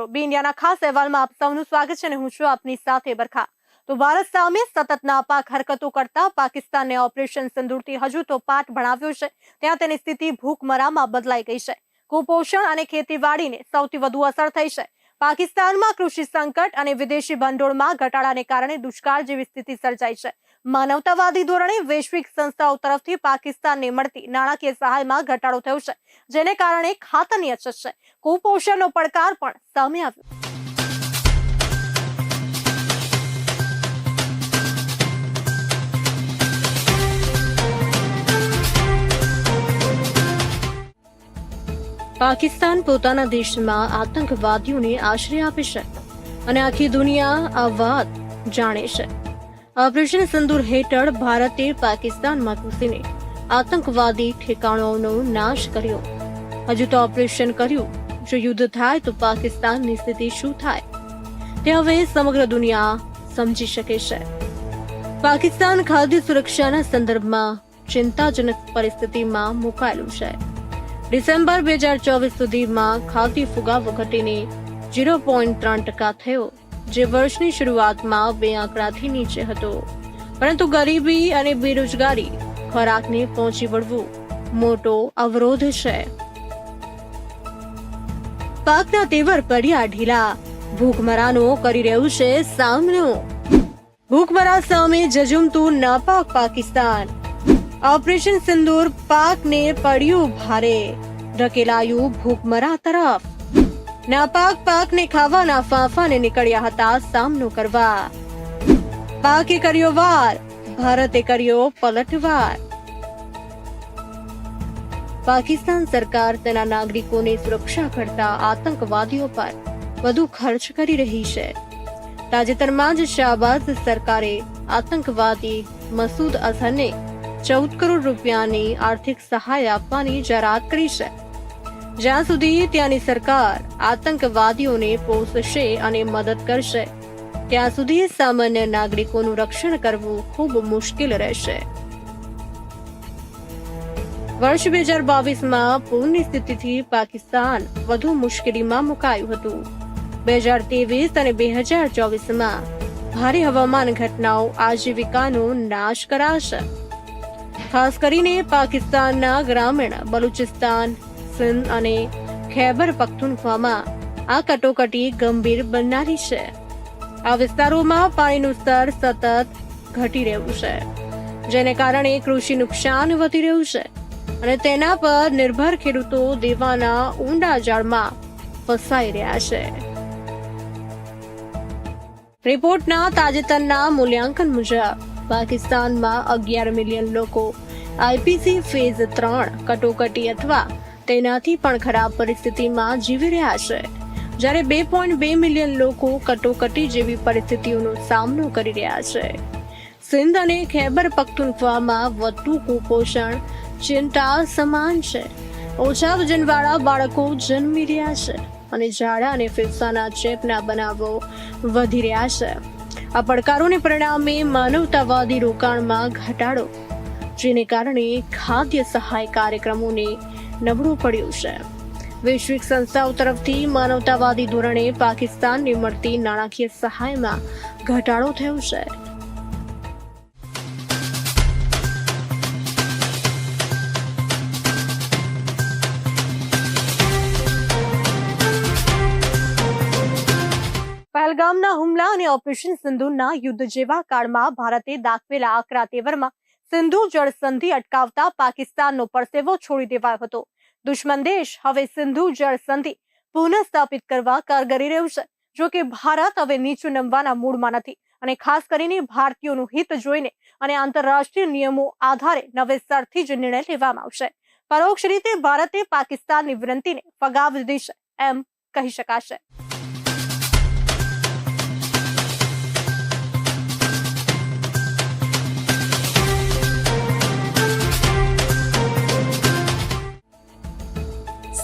મિત્રો બી ઇન્ડિયાના ખાસ અહેવાલમાં આપ સૌનું સ્વાગત છે અને હું છું આપની સાથે બરખા. તો ભારત સામે સતત નાપાક હરકતો કરતા પાકિસ્તાનને ઓપરેશન સિંદૂરથી હજુ તો પાઠ ભણાવ્યો છે. ત્યાં તેની સ્થિતિ ભૂખમરામાં બદલાઈ ગઈ છે. કુપોષણ અને ખેતીવાડીને સૌથી વધુ અસર થઈ છે. પાકિસ્તાનમાં કૃષિ સંકટ અને વિદેશી ભંડોળમાં ઘટાડાને કારણે દુષ્કાળ જેવી સ્થિતિ સર્જાઈ છે. માનવતાવાદી ધોરણે વૈશ્વિક સંસ્થાઓ તરફથી પાકિસ્તાનને મળતી નાણાકીય સહાયમાં ઘટાડો થયો છે, જેને કારણે ખાતરની અછત છે. કુપોષણનો પડકાર પણ સામે આવ્યો. પાકિસ્તાન પોતાના દેશમાં આતંકવાદીઓને આશ્રય આપે છે અને આખી દુનિયા આ વાત જાણે છે. ઓપરેશન સિંદૂર હેઠળ ભારતે પાકિસ્તાનમાં ઘૂસીને આતંકવાદી ઠેકાણોનો નાશ કર્યો. હજુ તો ઓપરેશન કર્યું. જો યુદ્ધ થાય તો પાકિસ્તાનની સ્થિતિ શું થાય? તે હવે સમગ્ર દુનિયા સમજી શકે છે. પાકિસ્તાન ખાદ્ય સુરક્ષાના સંદર્ભમાં ચિંતાજનક પરિસ્થિતિમાં મુકાયેલું છે. ડિસેમ્બર બે હજાર ચોવીસ સુધીમાં ખાદ્ય ફુગાવો ઘટીને જીરો પોઈન્ટ ત્રણ ટકા થયો. જે વર્ષની શરૂઆતમાં બે આંકડાથી નીચે હતો. પરંતુ ગરીબી અને બેરોજગારી ખોરાકને પહોંચી વળવું મોટો અવરોધ છે. પાકના તેવર પડ્યા ઢીલા ભૂખમરાનો કરી રહ્યું છે સામનો. ભૂખમરા સામે જજુમતું નાપાક પાકિસ્તાન. ઓપરેશન સિંદૂર પાકને પડ્યું ભારે. ઢકેલાયું ભૂખમરા તરફ. નાપાક પાકને ખાવાના ફાંફાને નીકળ્યા હતા સામનો કરવા. પાકે કર્યો વાર ભારતે કર્યો પલટવાર. પાકિસ્તાન સરકાર તેના નાગરિકોની સુરક્ષા કરતા આતંકવાદીઓ પર વધુ ખર્ચ કરી રહી છે. તાજેતરમાં જ શાહબાઝ સરકારે આતંકવાદી મસૂદ અઝહરને ચૌદ કરોડ રૂપિયાની આર્થિક સહાય આપવાની જાહેરાત કરી છે. જ્યાં સુધી ત્યાંની સરકાર આતંકવાદીઓને પોષશે અને મદદ કરશે, ત્યાં સુધી સામાન્ય નાગરિકોનું રક્ષણ કરવું ખૂબ મુશ્કેલ રહેશે. વર્ષ બે હજાર બાવીસમાં પૂરની સ્થિતિથી પાકિસ્તાન વધુ મુશ્કેલીમાં મુકાયું હતું. બે હજાર ત્રેવીસ અને બે હજાર ચોવીસમાં ભારે હવામાન ઘટનાઓ આજીવિકાનો નાશ કરાશે. ખાસ કરીને પાકિસ્તાનના ગ્રામીણ બલુચિસ્તાન સિંધ અને ખૈબર પખ્તુનખ્વામાં આ કટોકટી ગંભીર બનનારી છે. આ વિસ્તારોમાં પાણીનું સ્તર સતત ઘટી રહ્યું છે, જેને કારણે કૃષિ નુકસાન વધી રહ્યું છે અને તેના પર નિર્ભર ખેડૂતો દેવાના ઊંડા જાળમાં ફસાઈ રહ્યા છે. રિપોર્ટના તાજેતરના મૂલ્યાંકન મુજબ, પાકિસ્તાનમાં અગિયાર મિલિયન લોકો આઈપીસી ફેઝ ત્રણ કટોકટી અથવા તેનાથી પણ ખરાબ પરિસ્થિતિમાં જીવી રહ્યા છે. જ્યારે બે પોઈન્ટ બે મિલિયન લોકો કટોકટી જેવી પરિસ્થિતિઓનો સામનો કરી રહ્યા છે. સિંધ અને ખેબર પખ્તુનખ્વામાં વધતું કુપોષણ ચિંતા સમાન છે. ઓછા વજનવાળા બાળકો જન્મી રહ્યા છે અને ઝાડા અને ફેફસાના ચેપના બનાવો વધી રહ્યા છે. આ પડકારોને પરિણામે માનવતાવાદી રોકાણમાં ઘટાડો, જેને કારણે ખાદ્ય સહાય કાર્યક્રમોને નબળું પડ્યું છે. વૈશ્વિક સંસ્થાઓ તરફથી માનવતાવાદી ધોરણે પાકિસ્તાનને મળતી નાણાકીય સહાયમાં ઘટાડો થયો છે. પહેલગામના હુમલા અને ઓપરેશન સિંધુના યુદ્ધ જેવા કાળમાં ભારતે દાખવેલા આકરા તેવરમાં સિંધુ જળસંધિ અટકાવતા પાકિસ્તાનનો પરસેવો છોડી દેવાયો હતો. દુશ્મન દેશ હવે સિંધુ જળસંધિ પુનઃસ્થાપિત કરવા કારગરી રહ્યું છે. જો કે ભારત હવે નીચું નમવાના મૂડમાં નથી અને ખાસ કરીને ભારતીયોનું હિત જોઈને અને આંતરરાષ્ટ્રીય નિયમો આધારે નવેસરથી જ નિર્ણય લેવામાં આવશે. પરોક્ષ રીતે ભારતે પાકિસ્તાનની વિનંતીને ફગાવી દીધી છે એમ કહી શકાશે.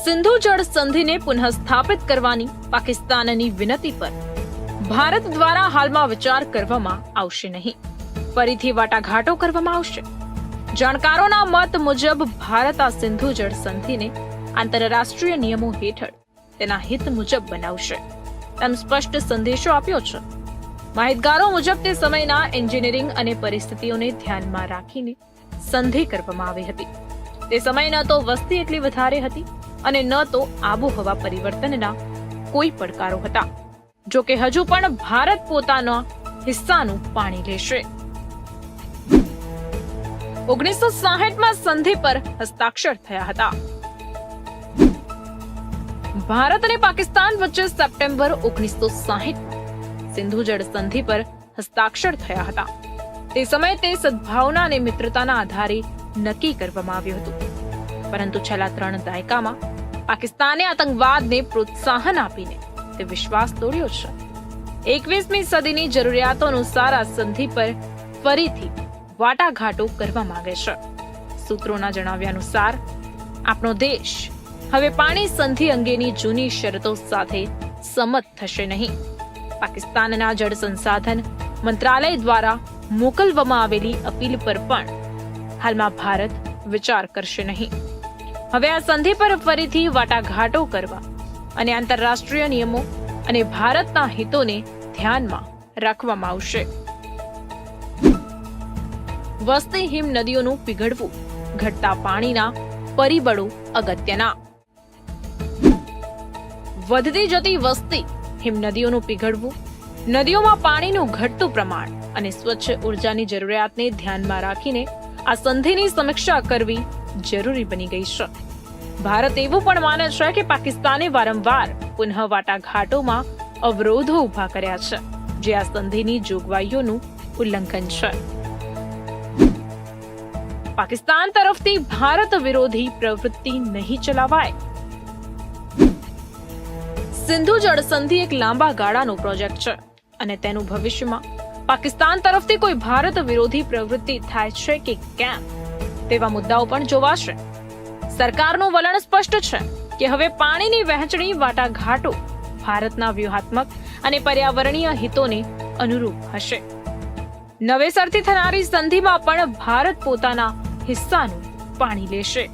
સિંધુ જળ સંધિને પુનઃસ્થાપિત કરવાની પાકિસ્તાનની વિનંતી પર ભારત દ્વારા હાલમાં વિચાર કરવામાં આવશે નહીં. ફરીથી વાટાઘાટો કરવામાં આવશે. જાણકારોના મત મુજબ ભારત આ સિંધુ જળ સંધિને આંતરરાષ્ટ્રીય નિયમો હેઠળ તેના હિત મુજબ બનાવશે. તેમ સ્પષ્ટ સંદેશો આપ્યો છે. માહિતગારો મુજબ તે સમયના એન્જિનિયરિંગ અને પરિસ્થિતિઓને ધ્યાનમાં રાખીને સંધિ કરવામાં આવી હતી. તે સમયના તો વસ્તી એટલી વધારે હતી અને ન તો આબોહવા પરિવર્તનના કોઈ પડકારો હતા. જો કે હજુ પણ ભારત પોતાના હિસ્સાનું પાણી લેશે. ઓગણીસો સાહીઠમાં સંધિ પર હસ્તાક્ષર થયા હતા. ભારત અને પાકિસ્તાન વચ્ચે સપ્ટેમ્બર ઓગણીસો સાહીઠ સિંધુ જળ સંધિ પર હસ્તાક્ષર થયા હતા. તે સમયે તે સદભાવના અને મિત્રતાના આધારે નક્કી કરવામાં આવ્યું હતું. પરંતુ છેલ્લા ત્રણ દાયકામાં પાકિસ્તાને આતંકવાદને પ્રોત્સાહન આપીને તે વિશ્વાસ તોડ્યો છે. એકવીસમી સદીની જરૂરિયાતો અનુસાર આ સંધિ પર ફરીથી વાટાઘાટો કરવા માંગે છે. સૂત્રોના જણાવ્યા અનુસાર, આપણો દેશ હવે પાણી સંધિ અંગેની જૂની શરતો સાથે સંમત થશે નહીં. પાકિસ્તાનના જળ સંસાધન મંત્રાલય દ્વારા મોકલવામાં આવેલી અપીલ પર પણ હાલમાં ભારત વિચાર કરશે નહીં. હવે આ સંધિ પર ફરીથી વાટાઘાટો કરવા અને આંતરરાષ્ટ્રીય નિયમો અને ભારતના હિતોને ધ્યાનમાં રાખવામાં આવશે. વસતી હિમ નદીઓનું પીગળવું, ઘટતા પાણીના પરિબળો અગત્યના. વધતી જતી વસ્તી હિમ નદીઓનું પીગળવું, નદીઓમાં પાણીનું ઘટતું પ્રમાણ અને સ્વચ્છ ઉર્જાની જરૂરિયાતને ધ્યાનમાં રાખીને આ સંધિની સમીક્ષા કરવી જરૂરી બની ગઈ છે. ભારત એવું પણ માને છે કે પાકિસ્તાને વારંવાર પુનઃ વાટાઘાટોમાં અવરોધો ઊભા કર્યા છે, જે આ સંધિની જોગવાઈઓનું ઉલ્લંઘન છે. પાકિસ્તાન તરફથી ભારત વિરોધી પ્રવૃત્તિ નહીં ચલાવાય. સિંધુ જળ સંધિ એક લાંબા ગાળાનો પ્રોજેક્ટ છે અને તેનું ભવિષ્યમાં પાકિસ્તાન તરફથી કોઈ ભારત વિરોધી પ્રવૃત્તિ થાય છે કે કેમ? તેવા મુદ્દાઓ પણ જોવાશે. સરકારનું વલણ સ્પષ્ટ છે કે હવે પાણીની વહેંચણી વાટાઘાટો ભારતના વ્યૂહાત્મક અને પર્યાવરણીય હિતોને અનુરૂપ હશે. નવેસરથી થનારી સંધિમાં પણ ભારત પોતાના હિસ્સાનું પાણી લેશે.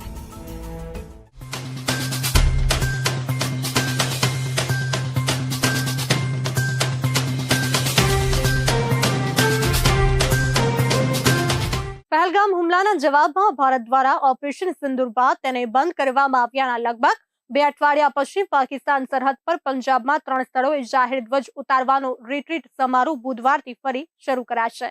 પહેલગામ હુમલાના જવાબમાં ભારત દ્વારા ઓપરેશન સિંદુર બાદ તેને બંધ કરવામાં આવ્યાના લગભગ બે અઠવાડિયા પછી પાકિસ્તાન સરહદ પર પંજાબમાં ત્રણ સ્થળોએ જાહેર ધ્વજ ઉતારવાનો રીટ્રીટ સમારોહ બુધવારથી ફરી શરૂ કરાશે.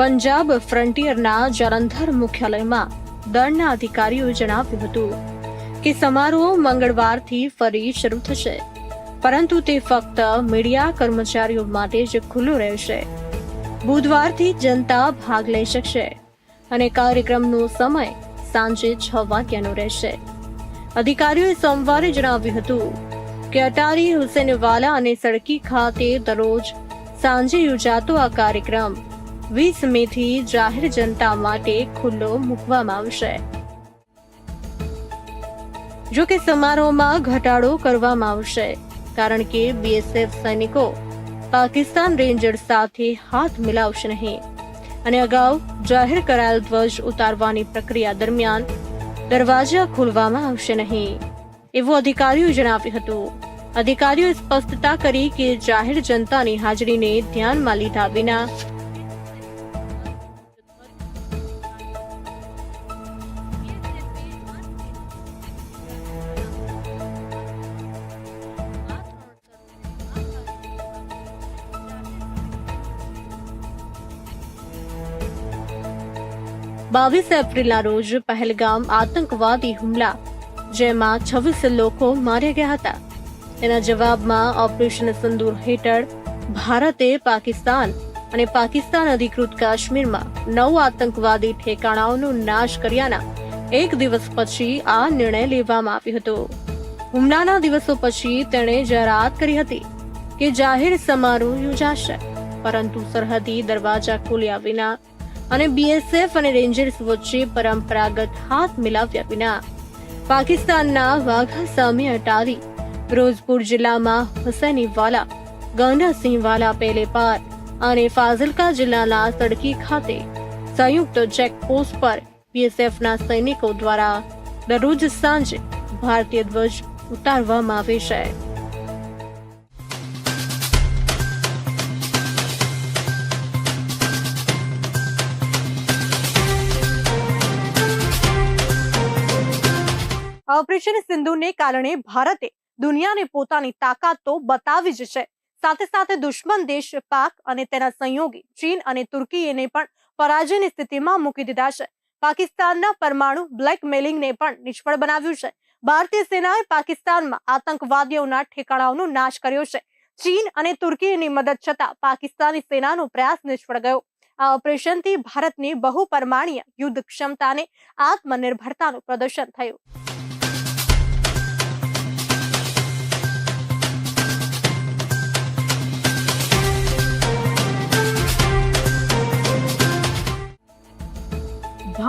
પંજાબ ફ્રન્ટિયરના જલંધર મુખ્યાલયમાં દળના અધિકારીઓએ જણાવ્યું હતું કે સમારોહ મંગળવારથી ફરી શરૂ થશે. પરંતુ તે ફક્ત મીડિયા કર્મચારીઓ માટે જ ખુલ્લું રહેશે. બુધવારથી જનતા ભાગ લઈ શકશે અને કાર્યક્રમનો સમય સાંજે છ વાગ્યાનો રહેશે. અધિકારીઓએ સોમવારે જણાવ્યું હતું કે અટારી હુસેનવાલા અને સડકી ખાતે દરરોજ સાંજે યોજાતો આ કાર્યક્રમ વીસ મે થી જાહેર જનતા માટે ખુલ્લો મૂકવામાં આવશે. જો કે સમારોહમાં ઘટાડો કરવામાં આવશે, કારણ કે બીએસએફ સૈનિકો પાકિસ્તાન રેન્જર સાથે હાથ મિલાવશે નહીં. અને અગાઉ જાહેર કરાયેલ ધ્વજ ઉતારવાની પ્રક્રિયા દરમિયાન દરવાજા ખોલવામાં આવશે નહીં, એવું અધિકારીઓ જણાવ્યું હતું. અધિકારીઓએ સ્પષ્ટતા કરી કે જાહેર જનતાની હાજરીને ધ્યાનમાં લીધા વિના બાવીસ એપ્રિલના રોજ પહેલગામ આતંકવાદી હુમલા જેમાં છવ્વીસ લોકો માર્યા ગયા હતા તેના જવાબમાં ઓપરેશન સંદૂર હેઠળ ભારતે પાકિસ્તાન અને પાકિસ્તાન અધિકૃત કાશ્મીરમાં નવ આતંકવાદી ઠેકાણાઓનો નાશ કર્યાના એક દિવસ પછી આ નિર્ણય લેવામાં આવ્યો હતો હુમલાના દિવસો પછી તેણે જાહેરાત કરી હતી કે જાહેર સમારોહ યોજાશે પરંતુ સરહદી દરવાજા ખોલ્યા વિના અને બીએસએફ અને રેન્જર્સ વચ્ચે પરંપરાગત હાથ મિલાવ્યા વિના પાકિસ્તાનના વાઘા સામે અટારી. ફિરોઝપુર જિલ્લામાં હુસૈનીવાલા ગંડાસિંહવાલા પેલેપાર અને ફાઝિલકા જિલ્લાના સડકી ખાતે સંયુક્ત ચેકપોસ્ટ પર બીએસએફના સૈનિકો દ્વારા દરરોજ સાંજે ભારતીય ધ્વજ ઉતારવામાં આવે છે. ઓપરેશન સિંધુને કારણે ભારતે દુનિયાને પોતાની તાકાત તો બતાવી જ છે. સાથે સાથે દુશ્મન દેશ પાક અને તેના સંયોગી ચીન અને તુર્કીને પણ પરાજયની સ્થિતિમાં મૂકી દીધા છે. પાકિસ્તાનના પરમાણુ બ્લેકમેલિંગને પણ નિષ્ફળ બનાવ્યું છે. ભારતીય સેનાએ પાકિસ્તાનમાં આતંકવાદીઓના ઠેકાણાઓનો નાશ કર્યો છે. ચીન અને તુર્કીની મદદ છતાં પાકિસ્તાની સેનાનો પ્રયાસ નિષ્ફળ ગયો. આ ઓપરેશનથી ભારતની બહુપરમાણીય યુદ્ધ ક્ષમતાને આત્મનિર્ભરતાનું પ્રદર્શન થયું.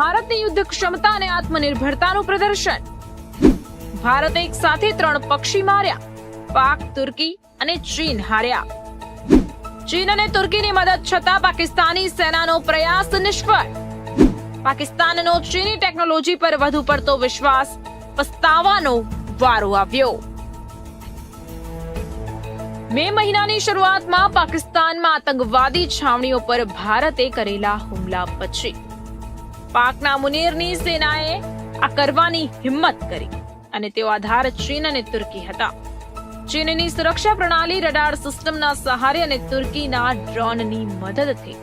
ભારતની યુદ્ધ ક્ષમતા અને આત્મનિર્ભરતાનું પ્રદર્શન. ભારતે એક સાથે ત્રણ પક્ષી માર્યા. પાક, તુર્કી અને ચીન હાર્યા. ચીન અને તુર્કીની મદદ છતાં પાકિસ્તાની સેનાનો પ્રયાસ નિષ્ફળ. પાકિસ્તાનનો ચીની ટેકનોલોજી પર વધુ પડતો વિશ્વાસ પસ્તાવાનો વારો આવ્યો. મે મહિનાની શરૂઆતમાં પાકિસ્તાનમાં આતંકવાદી છાવણીઓ પર ભારતે કરેલા હુમલા પછી પાકના મુનીરની સેનાએ આ કરવાની હિંમત કરી અને તેઓ આધાર ચીન અને તુર્કી હતા. ચીનની સુરક્ષા પ્રણાલી, રડાર સિસ્ટમના સહારે અને તુર્કીના ડ્રોનની મદદથી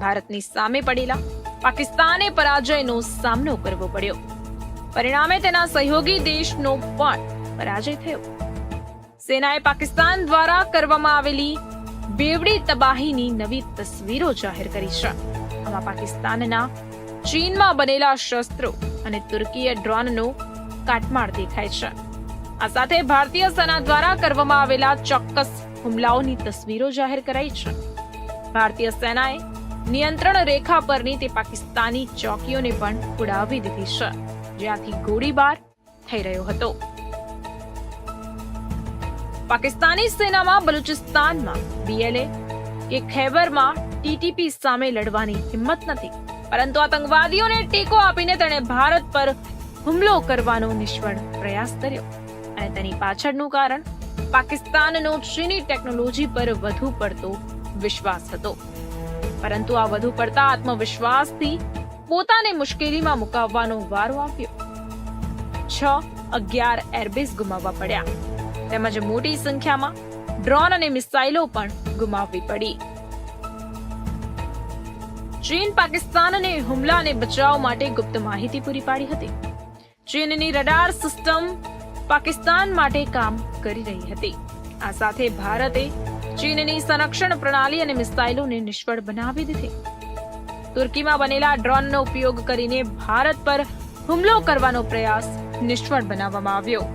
ભારતની સામે પડેલા પાકિસ્તાને પરાજયનો સામનો કરવો પડ્યો. પરિણામે તેના સહયોગી દેશનો પણ પરાજય થયો. સેનાએ પાકિસ્તાન દ્વારા કરવામાં આવેલી બેવડી તબાહીની નવી તસવીરો જાહેર કરી છે. આમાં પાકિસ્તાનના ચીનમાં બનેલા શસ્ત્રો અને તુર્કીય ડ્રોનનો કાટમાળ દેખાય છે. આ સાથે ભારતીય સેના દ્વારા કરવામાં આવેલા ચોક્કસ હુમલાઓની તસવીરો જાહેર કરાઈ છે. ભારતીય સેનાએ નિયંત્રણ રેખા પરની તે પાકિસ્તાની ચોકીઓને પણ ઉડાવી દીધી છે, જ્યાંથી ગોળીબાર થઈ રહ્યો હતો. પાકિસ્તાની સેનામાં બલુચિસ્તાનમાં બીએલએ કે ખૈબરમાં ટીટીપી સામે લડવાની હિંમત નથી. પરંતુ આતંકવાદીઓને ટેકો આપીને તેણે ભારત પર હુમલો કરવાનો નિષ્ફળ પ્રયાસ કર્યો. અને તેની પાછળનું કારણ, પાકિસ્તાનનો ચીની ટેકનોલોજી પર વધુ પડતો વિશ્વાસ હતો. પરંતુ આ વધુ પડતા આત્મવિશ્વાસથી પોતાને મુશ્કેલીમાં મુકાવવાનો વારો આવ્યો. છ અગિયાર એરબેઝ ગુમાવવા પડ્યા. તેમજ મોટી સંખ્યામાં ડ્રોન અને મિસાઇલો પણ ગુમાવવી પડી. ચીન પાકિસ્તાનને હુમલા અને બચાવ માટે ગુપ્ત માહિતી પૂરી પાડી હતી. ચીનની રડાર સિસ્ટમ પાકિસ્તાન માટે કામ કરી રહી હતી. આ સાથે ભારતે ચીનની સંરક્ષણ પ્રણાલી અને મિસાઇલોને નિષ્ફળ બનાવી દીધી. તુર્કીમાં બનેલા ડ્રોનનો ઉપયોગ કરીને ભારત પર હુમલો કરવાનો પ્રયાસ નિષ્ફળ બનાવવામાં આવ્યો.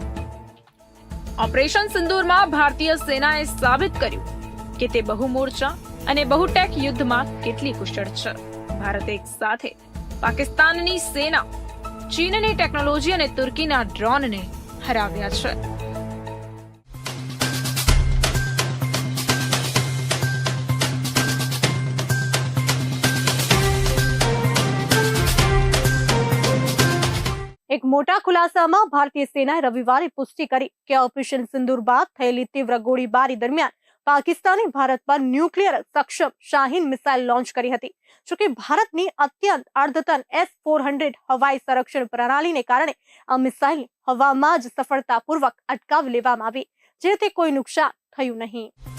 ઓપરેશન સિંદૂરમાં ભારતીય સેનાએ સાબિત કર્યું કે તે બહુમોરચા અને બહુટેક યુદ્ધમાં કેટલી કુશળ છે. ભારતે એક સાથે પાકિસ્તાનની સેના, ચીનની ટેકનોલોજી અને તુર્કીના ડ્રોનને હરાવ્યા છે. એક મોટા ખુલાસામાં ભારતીય સેનાએ રવિવારે પુષ્ટિ કરી કે ઓપરેશન સિંદુર બાદ થયેલી તીવ્ર ગોળીબારી દરમિયાન પાકિસ્તાને ભારત પર ન્યુક્લિયર સક્ષમ શાહીન મિસાઇલ લોન્ચ કરી હતી. જોકે ભારતની અત્યંત અર્ધતન એસ ફોર હંડ્રેડ હવાઈ સંરક્ષણ પ્રણાલીને કારણે આ મિસાઇલ હવામાં જ સફળતાપૂર્વક અટકાવી લેવામાં આવી, જેથી કોઈ નુકસાન થયું નહીં.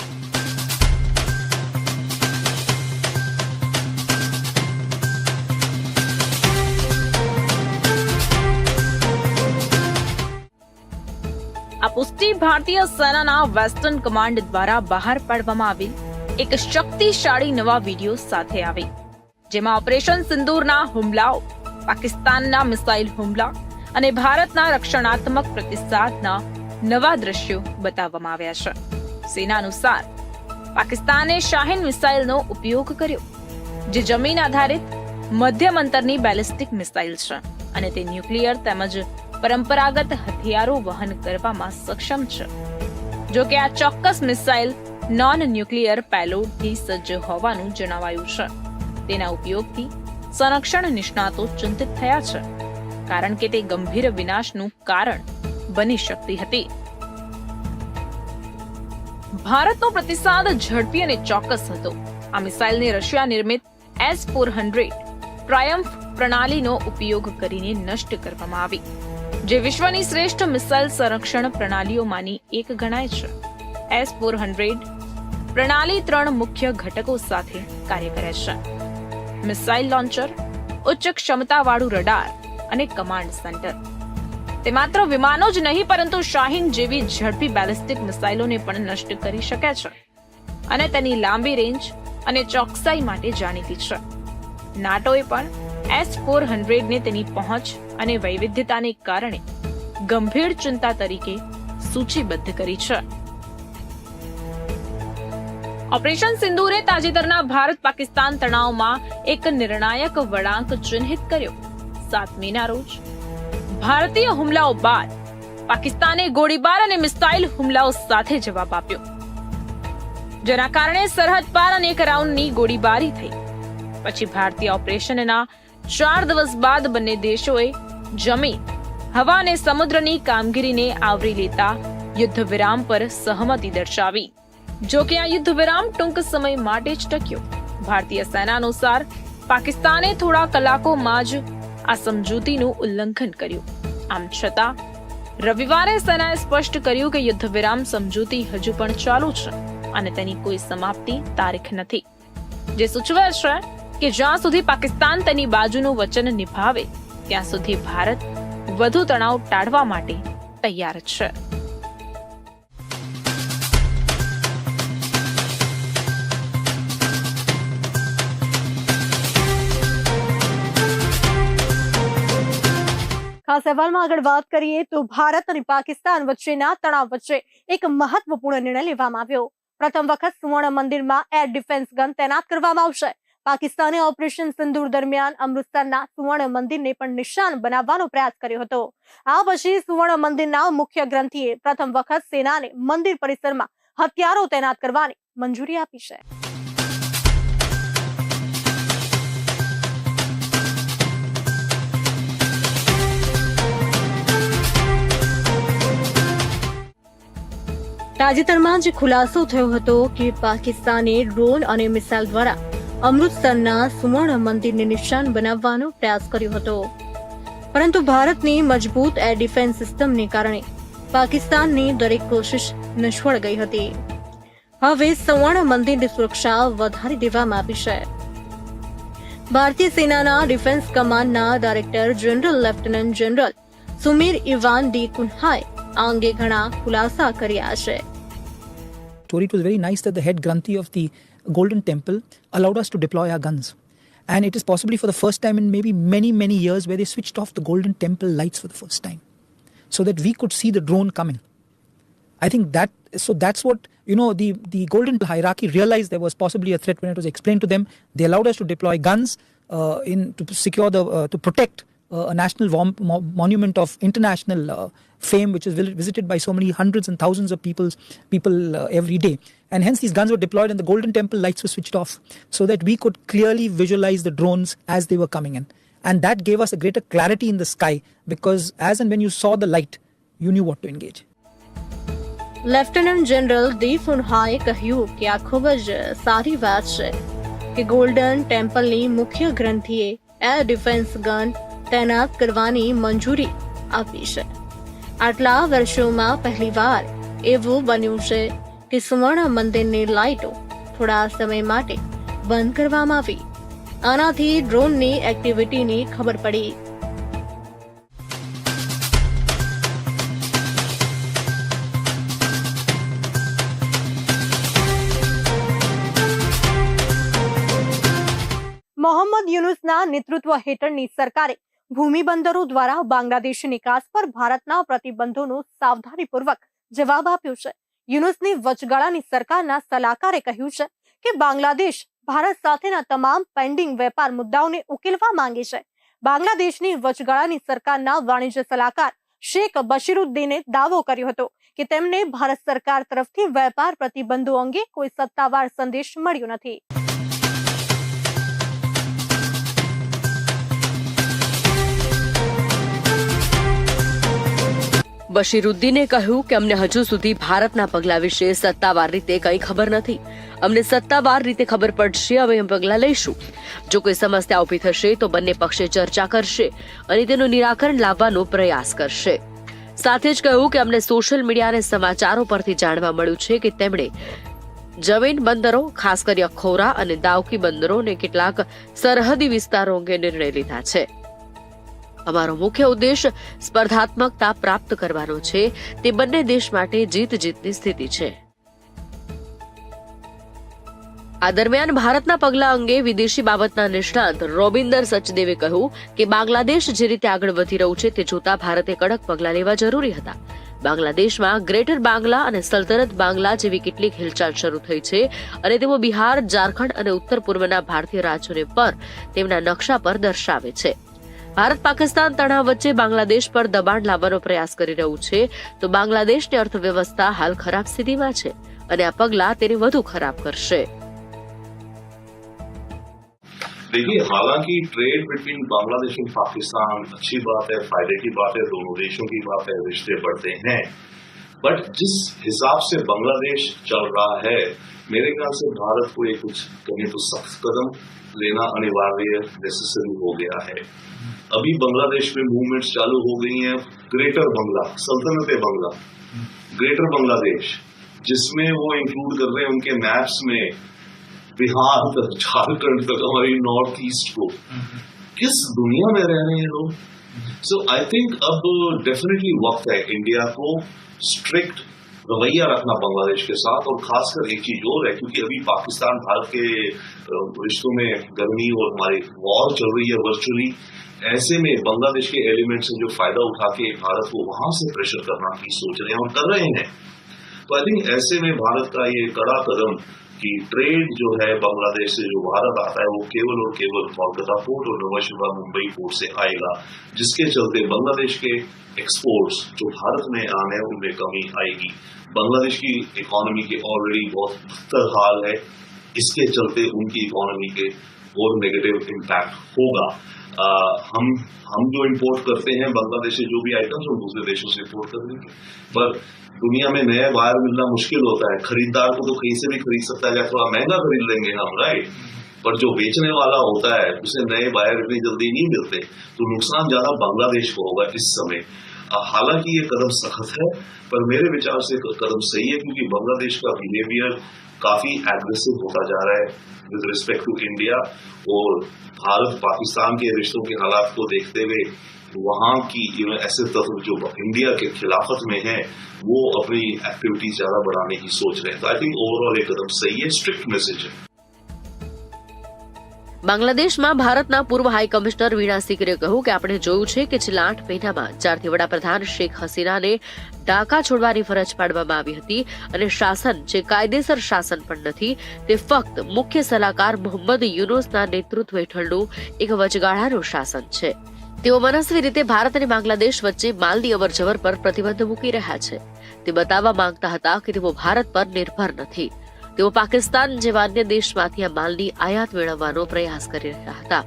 આ પુષ્ટિ ભારતીય સેનાના વેસ્ટર્ન કમાન્ડ દ્વારા બહાર પાડવામાં આવેલ એક શક્તિશાળી નવા વીડિયો સાથે આવી. જેમાં ઓપરેશન સિંદૂરના હુમલાઓ, પાકિસ્તાનના મિસાઇલ હુમલા અને ભારતના રક્ષણાત્મક પ્રતિસાદના નવા દ્રશ્યો બતાવવામાં આવ્યા છે. સેના અનુસાર, પાકિસ્તાને શાહીન મિસાઇલનો ઉપયોગ કર્યો, જે જમીન આધારિત મધ્યમ અંતરની બેલિસ્ટિક મિસાઇલ છે અને તે ન્યુક્લિયર તેમજ પરંપરાગત હથિયારો વહન કરવામાં સક્ષમ છે. જો કે આ ચોક્કસ મિસાઇલ નોન ન્યુક્લિયર પેલોડથી સજ્જ હોવાનું જણાવાયું છે. તેના ઉપયોગથી સંરક્ષણ નિષ્ણાતો ચિંતિત થયા છે, કારણ કે તે ગંભીર વિનાશનું કારણ બની શકતી હતી. ભારતનો પ્રતિસાદ ઝડપી અને ચોક્કસ હતો. આ મિસાઇલને રશિયા નિર્મિત એસ ફોર હંડ્રેડ ટ્રાયમ્ફ પ્રણાલીનો ઉપયોગ કરીને નષ્ટ કરવામાં આવી. જે વિશ્વની શ્રેષ્ઠ મિસાઇલ સંરક્ષણ પ્રણાલીઓમાંની એક ગણાય છે. એસ ફોર હંડ્રેડ પ્રણાલી ત્રણ મુખ્ય ઘટકો સાથે કાર્ય કરે છે. મિસાઇલ લોન્ચર, ઉચ્ચ ક્ષમતાવાળું રડાર અને કમાન્ડ સેન્ટર. તે માત્ર વિમાનો જ નહીં, પરંતુ શાહીન જેવી ઝડપી બેલિસ્ટિક મિસાઇલોને પણ નષ્ટ કરી શકે છે અને તેની લાંબી રેન્જ અને ચોકસાઈ માટે જાણીતી છે. નાટોએ પણ એસ ફોર હંડ્રેડને તેની પહોંચ અને વૈવિધ્યતાને કારણે ગંભીર ચિંતા તરીકે સૂચિબદ્ધ કરી છે. ઓપરેશન સિંદૂરે તાજેતરના ભારત પાકિસ્તાન તણાવમાં એક નિર્ણાયક વળાંક ચિહ્નિત કર્યો. સાત રોજ ભારતીય હુમલાઓ બાદ પાકિસ્તાને ગોળીબાર અને મિસાઇલ હુમલાઓ સાથે જવાબ આપ્યો. જેના કારણે સરહદ પાર અનેક રાઉન્ડની ગોળીબારી થઈ. પછી ભારતીય ઓપરેશનના ચાર દિવસ બાદ બંને દેશોએ જમીન, હવા અને સમુદ્રની કામગીરીને આવરી લેતા યુદ્ધ વિરામ પર સહમતિ દર્શાવી. જો કે આ યુદ્ધ વિરામ ટૂંક સમય માટે જ ટક્યો. ભારતીય સેના અનુસાર પાકિસ્તાને થોડા કલાકોમાં જ આ સમજૂતીનું ઉલ્લંઘન કર્યું. આમ છતાં, રવિવારે સેનાએ સ્પષ્ટ કર્યું કે યુદ્ધ વિરામ સમજૂતી હજુ પણ ચાલુ છે અને તેની કોઈ સમાપ્તિ તારીખ નથી. જે સૂચવે છે કે જ્યાં સુધી પાકિસ્તાન તેની બાજુનું વચન નિભાવે, ત્યાં સુધી ભારત વધુ તણાવ ટાળવા માટે તૈયાર છે. ખાસ અહેવાલમાં આગળ વાત કરીએ તો ભારત અને પાકિસ્તાન વચ્ચેના તણાવ વચ્ચે એક મહત્વપૂર્ણ નિર્ણય લેવામાં આવ્યો. પ્રથમ વખત સુવર્ણ મંદિરમાં એર ડિફેન્સ ગન તૈનાત કરવામાં આવશે. પાકિસ્તાને ઓપરેશન સિંદૂર દરમિયાન અમૃતસરના સુવર્ણ મંદિરને પણ નિશાન બનાવવાનો પ્રયાસ કર્યો હતો. આ પછી સુવર્ણ મંદિરના મુખ્ય ગ્રંથિએ પ્રથમ વખત સેનાને મંદિર પરિસરમાં હથિયારો તૈનાત કરવાની મંજૂરી આપી છે. તાજેતરમાં જ ખુલાસો થયો હતો કે પાકિસ્તાને ડ્રોન અને મિસાઇલ દ્વારા અમૃતસરના સુવર્ણ મંદિરને નિશાન બનાવવાનો પ્રયાસ કર્યો હતો. પરંતુ ભારતની મજબૂત એર ડિફેન્સ સિસ્ટમને કારણે પાકિસ્તાનની દરેક કોશિશ નિષ્ફળ ગઈ હતી. હવે સુવર્ણ મંદિરની સુરક્ષા વધારી દેવામાં આવી છે. ભારતીય સેનાના ડિફેન્સ કમાન્ડના director general lieutenant general Sumer Ivan D કુન્હાએ આ અંગે ઘણા ખુલાસા કર્યા છે. Story. It was very nice that the head Granthi of Golden Temple allowed us to deploy our guns. And it is possibly for the first time in maybe many, many years where they switched off the Golden Temple lights for the first time so that we could see the drone coming. I think that, so that's what, you know, the, the Golden hierarchy realized there was possibly a threat when it was explained to them. They allowed us to deploy guns uh, in, to secure the, uh, to protect a national vom- mo- monument of international uh, fame, which is vil- visited by so many hundreds and thousands of people's, people uh, every day. And hence these guns were deployed and the Golden Temple lights were switched off so that we could clearly visualize the drones as they were coming in. And that gave us a greater clarity in the sky because as and when you saw the light, you knew what to engage. Lieutenant general દી ફુનહાએ કહ્યું કે આ ખૂબ જ સારી વાત છે કે ગોલ્ડન ટેમ્પલની મુખ્ય ગ્રંથિએ એર ડિફેન્સ ગન તૈનાત કરવાની મંજૂરી આપી છે. આટલા વર્ષોમાં પહેલીવાર એવું બન્યું છે કે સુવર્ણ મંદિરની લાઇટો થોડા સમય માટે બંધ કરવામાં આવી. આનાથી ડ્રોનની એક્ટિવિટીની ખબર પડી. મોહમ્મદ યુનુસના નેતૃત્વ હેઠળની સરકારે ભૂમિ બંદરો દ્વારા બાંગ્લાદેશી નિકાસ પર ભારતના પ્રતિબંધોનો સાવધાનીપૂર્વક જવાબ આપ્યો છે. યુનુસની વચગાળાની સરકારના સલાહકારે કહ્યું છે કે બાંગ્લાદેશ ભારત સાથેના તમામ પેન્ડિંગ વેપાર મુદ્દાઓને ઉકેલવા માંગે છે. બાંગ્લાદેશની વચગાળાની સરકારના વાણિજ્ય સલાહકાર શેખ બશીરુદ્દીને દાવો કર્યો હતો કે તેમને ભારત સરકાર તરફથી વેપાર પ્રતિબંધો અંગે કોઈ સત્તાવાર સંદેશ મળ્યો નથી. બશીરુદ્દીને કહ્યું કે અમને હજુ સુધી ભારતના પગલા વિશે સત્તાવાર રીતે કંઈ ખબર નથી. અમને સત્તાવાર રીતે ખબર પડશે, હવે અમે પગલાં લઈશું. જો કોઈ સમસ્યા ઊભી થશે, તો બંને પક્ષે ચર્ચા કરશે અને તેનું નિરાકરણ લાવવાનો પ્રયાસ કરશે. સાથે જ કહ્યું કે અમને સોશિયલ મીડિયા અને સમાચારો પરથી જાણવા મળ્યું છે કે તેમણે જમીન બંદરો, ખાસ કરી અખૌરા અને દાવકી બંદરોને કેટલાક સરહદી વિસ્તારો અંગે નિર્ણય લીધા છે. અમારો મુખ્ય ઉદ્દેશ સ્પર્ધાત્મકતા પ્રાપ્ત કરવાનો છે. તે બંને દેશ માટે જીત જીતની સ્થિતિ છે. આ દરમિયાન ભારતના પગલા અંગે વિદેશી બાબતના નિષ્ણાંત રોબિન્દર સચદેવે કહ્યું કે બાંગ્લાદેશ જે રીતે આગળ વધી રહ્યું છે તે જોતા ભારતે કડક પગલા લેવા જરૂરી હતા. બાંગ્લાદેશમાં ગ્રેટર બાંગ્લા અને સલ્તનત બાંગ્લા જેવી કેટલીક હિલચાલ શરૂ થઈ છે અને તેઓ બિહાર, ઝારખંડ અને ઉત્તર પૂર્વના ભારતીય રાજ્યોને પર તેમના નકશા પર દર્શાવે છે. ભારત પાકિસ્તાન તણાવ વચ્ચે બાંગ્લાદેશ પર દબાણ લાવવાનો પ્રયાસ કરી રહ્યું છે તો બાંગ્લાદેશની અર્થવ્યવસ્થા હાલ ખરાબ સ્થિતિમાં છે અને આ પગલા તેને વધુ ખરાબ કરશે देखिए हालांकि trade between Bangladesh and Pakistan अच्छी बात है फायदे की बात है दोनों देशों की बात है रिश्ते बढ़ते हैं बट जिस हिसाब से बांग्लादेश चल रहा है मेरे ख्याल से भारत को एक कुछ कहीं तो सख्त कदम लेना अनिवार्य नेसेसरी हो गया है अभी बांग्लादेश में मूवमेंट्स चालू हो गई हैं ग्रेटर बंगला सल्तनत बंगला ग्रेटर बांग्लादेश जिसमें वो इंक्लूड कर रहे हैं उनके मैप्स में बिहार तक, झारखंड तक, हमारी नॉर्थ ईस्ट को। किस दुनिया में रह रहे हैं लोग? सो आई थिंक अब डेफिनेटली वक्त है इंडिया को स्ट्रिक्ट रवैया रखना बांग्लादेश के साथ और खासकर एक चीज़ और है, क्योंकि अभी पाकिस्तान, भारत के रिश्तों में गर्मी और हमारी वॉर चल रही है वर्चुअली ऐसे में बांग्लादेश के एलिमेंट से जो फ़ायदा उठा के भारत को वहाँ से प्रेशर करना की सोच रहे हैं और कर रहे हैं। तो आई थिंक ऐसे में भारत का ये कड़ा कदम कि ट्रेड जो है बांग्लादेश से जो भारत आता है, वो केवल और केवल कोलकाता पोर्ट और नवाशिवा मुंबई पोर्ट से आएगा, जिसके चलते बांग्लादेश के एक्सपोर्ट्स जो भारत में आने हैं, उनमें कमी आएगी। बांग्लादेश की इकोनॉमी के ऑलरेडी बहुत बदतर हाल है, इसके चलते उनकी इकोनॉमी के और नेगेटिव इम्पैक्ट होगा। आ, हम हम जो इंपोर्ट करते हैं बांग्लादेश से जो भी आइटम्स हम दूसरे देशों से इंपोर्ट कर लेंगे पर दुनिया में नया बायर मिलना मुश्किल होता है। खरीदार को तो कहीं से भी खरीद सकता है या थोड़ा महँगा खरीद लेंगे हम राइट पर जो बेचने वाला होता है उसे नए बायर इतनी जल्दी नहीं मिलते। तो नुकसान ज़्यादा बांग्लादेश को होगा इस समय। हालाँकि ये कदम सख्त है पर मेरे विचार से कदम सही है क्योंकि बांग्लादेश का बिहेवियर काफ़ी एग्रेसिव होता जा रहा है विद रिस्पेक्ट टू इंडिया और भारत पाकिस्तान के रिश्तों के हालात को देखते हुए वहाँ की ऐसे तत्व जो इंडिया के खिलाफत में है, वो अपनी एक्टिविटीज़ ज़्यादा बढ़ाने की सोच रहे हैं। तो आई थिंक ओवरऑल एक कदम सही है स्ट्रिक्ट मैसेज है। બાંગ્લાદેશમાં ભારતના પૂર્વ હાઈ કમિશનર વીણા સિકરે કહ્યું કે આપણે જોયું છે કે છેલ્લા આઠ મહિનામાં જ્યારથી વડાપ્રધાન શેખ હસીનાને ઢાકા છોડવાની ફરજ પાડવામાં આવી હતી અને શાસન જે કાયદેસર શાસન પણ નથી, તે ફક્ત મુખ્ય સલાહકાર મોહમ્મદ યુનુસના નેતૃત્વ હેઠળનું એક વચગાળાનું શાસન છે. તેઓ મનસ્વી રીતે ભારત અને બાંગ્લાદેશ વચ્ચે માલની અવરજવર પર પ્રતિબંધ મૂકી રહ્યા છે. તે બતાવવા માંગતા હતા કે તેઓ ભારત પર નિર્ભર નથી. તેઓ પાકિસ્તાન જેવા અન્ય દેશમાંથી આ માલની આયાત મેળવવાનો પ્રયાસ કરી રહ્યા હતા.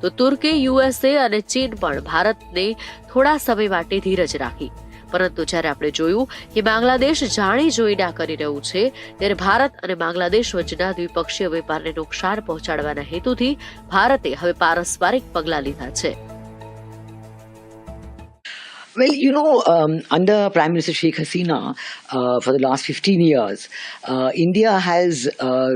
તો તુર્કી, યુએસએ અને ચીન પણ ભારતને થોડા સમય માટે ધીરજ રાખી. પરંતુ જ્યારે આપણે જોયું કે બાંગ્લાદેશ જાણી જોઈને આ કરી રહ્યું છે, ત્યારે ભારત અને બાંગ્લાદેશ વચ્ચેના દ્વિપક્ષીય વેપારને નુકસાન પહોંચાડવાના હેતુથી ભારતે હવે પારસ્પરિક પગલાં લીધા છે. Well, you know, um, under Prime Minister Sheikh Hasina, uh, for the last 15 years, uh, India has uh,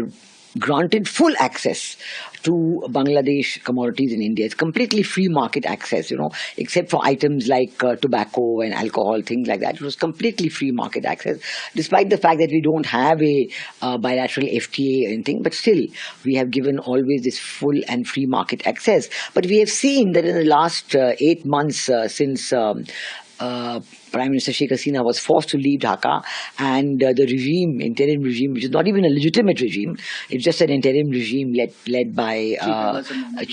granted full access to Bangladesh commodities in India. It's completely free market access, you know, except for items like uh, tobacco and alcohol, things like that. It was completely free market access, despite the fact that we don't have a uh, bilateral FTA or anything. But still, we have given always this full and free market access. But we have seen that in the last uh, eight months uh, since um, uh, Prime Minister Sheikh Hasina was forced to leave Dhaka, and uh, the regime, interim regime, which is not even a legitimate regime, it's just an interim regime led led by uh,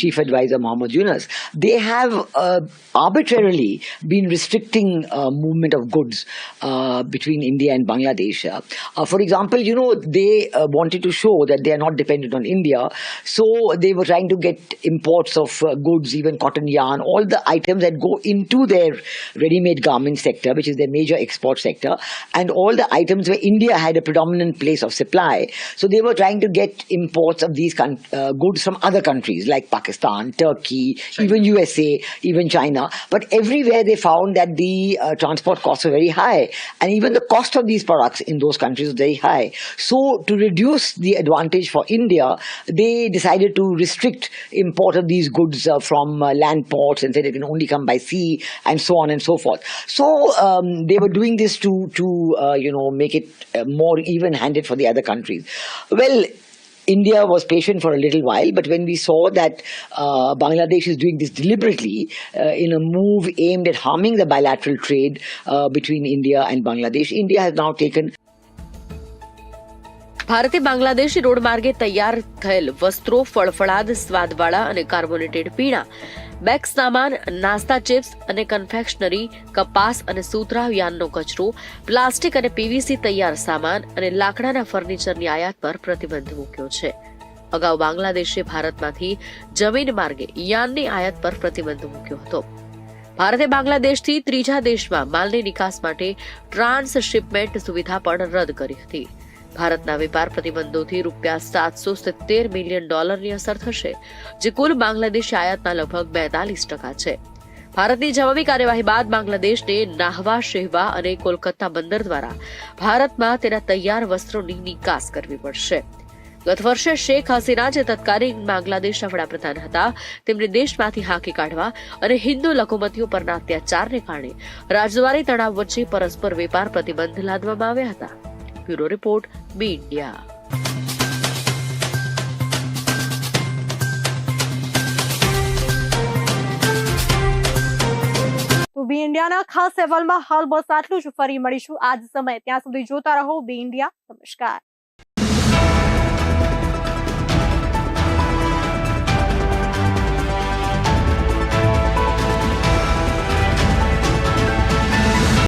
Chief Advisor Mohammed Yunus. They have uh, arbitrarily been restricting uh, movement of goods uh, between India and Bangladesh. Uh, uh, for example, you know they uh, wanted to show that they are not dependent on India, so they were trying to get imports of uh, goods, even cotton yarn, all the items that go into their ready-made garment sector, which is their major export sector, and all the items where India had a predominant place of supply. So they were trying to get imports of these uh, goods from other countries like Pakistan, Turkey, even USA, even China. But everywhere they found that the uh, transport costs were very high, and even the cost of these products in those countries was very high. So to reduce the advantage for India, they decided to restrict import of these goods uh, from uh, land ports and said it can only come by sea and so on and so forth. So um, they were doing this to to uh, you know make it uh, more even-handed for the other countries. Well. India was patient for a little while, but when we saw that uh, Bangladesh is doing this deliberately uh, in a move aimed at harming the bilateral trade uh, between India and Bangladesh, India has now taken ભારતે Bangladeshi road માર્ગે તૈયાર થયેલ વસ્ત્રો ફળફળાદ સ્વાદવાળા અને carbonated પીણા bag સામાન, નાસ્તા chips અને કન્ફેક્શનરી કપાસ અને સુતરા યાનનો કચરો, પ્લાસ્ટિક અને પીવીસી તૈયાર સામાન અને લાકડાના ફર્નિચરની આયાત પર પ્રતિબંધ મૂક્યો છે. અગાઉ બાંગ્લાદેશે ભારતમાંથી જમીન માર્ગે યાનની આયાત પર પ્રતિબંધ મૂક્યો હતો. ભારતે બાંગ્લાદેશથી ત્રીજા દેશમાં માલની નિકાસ માટે ટ્રાન્સ શિપમેન્ટ સુવિધા પણ રદ કરી હતી. ભારતના વેપાર પ્રતિબંધોથી રૂપિયા સાતસો સિત્તેર મિલિયન ડોલરની અસર થશે, જે કુલ બાંગ્લાદેશ આયાતના લગભગ બેતાલીસ ટકા છે. ભારતની જવાબી કાર્યવાહી બાદ બાંગ્લાદેશને નાહવા, શેહવા અને કોલકાતા બંદર દ્વારા ભારતમાં તેના તૈયાર વસ્ત્રોની નિકાસ કરવી પડશે. ગત વર્ષે શેખ હસીના જે તત્કાલીન બાંગ્લાદેશના વડાપ્રધાન હતા, તેમને દેશમાંથી હાંકી કાઢવા અને હિન્દુ લઘુમતીઓ પરના અત્યાચારને કારણે રાજદ્વારી તણાવ વચ્ચે પરસ્પર વેપાર પ્રતિબંધ લાદવામાં આવ્યા હતા. બ્યુરો રિપોર્ટ બી ઇન્ડિયા તો બી ઇન્ડિયાના ખાસ અહેવાલમાં હાલ બસ આટલું જ ફરી મળીશું. આજ સમય ત્યાં સુધી જોતા રહો, બી ઇન્ડિયા. નમસ્કાર.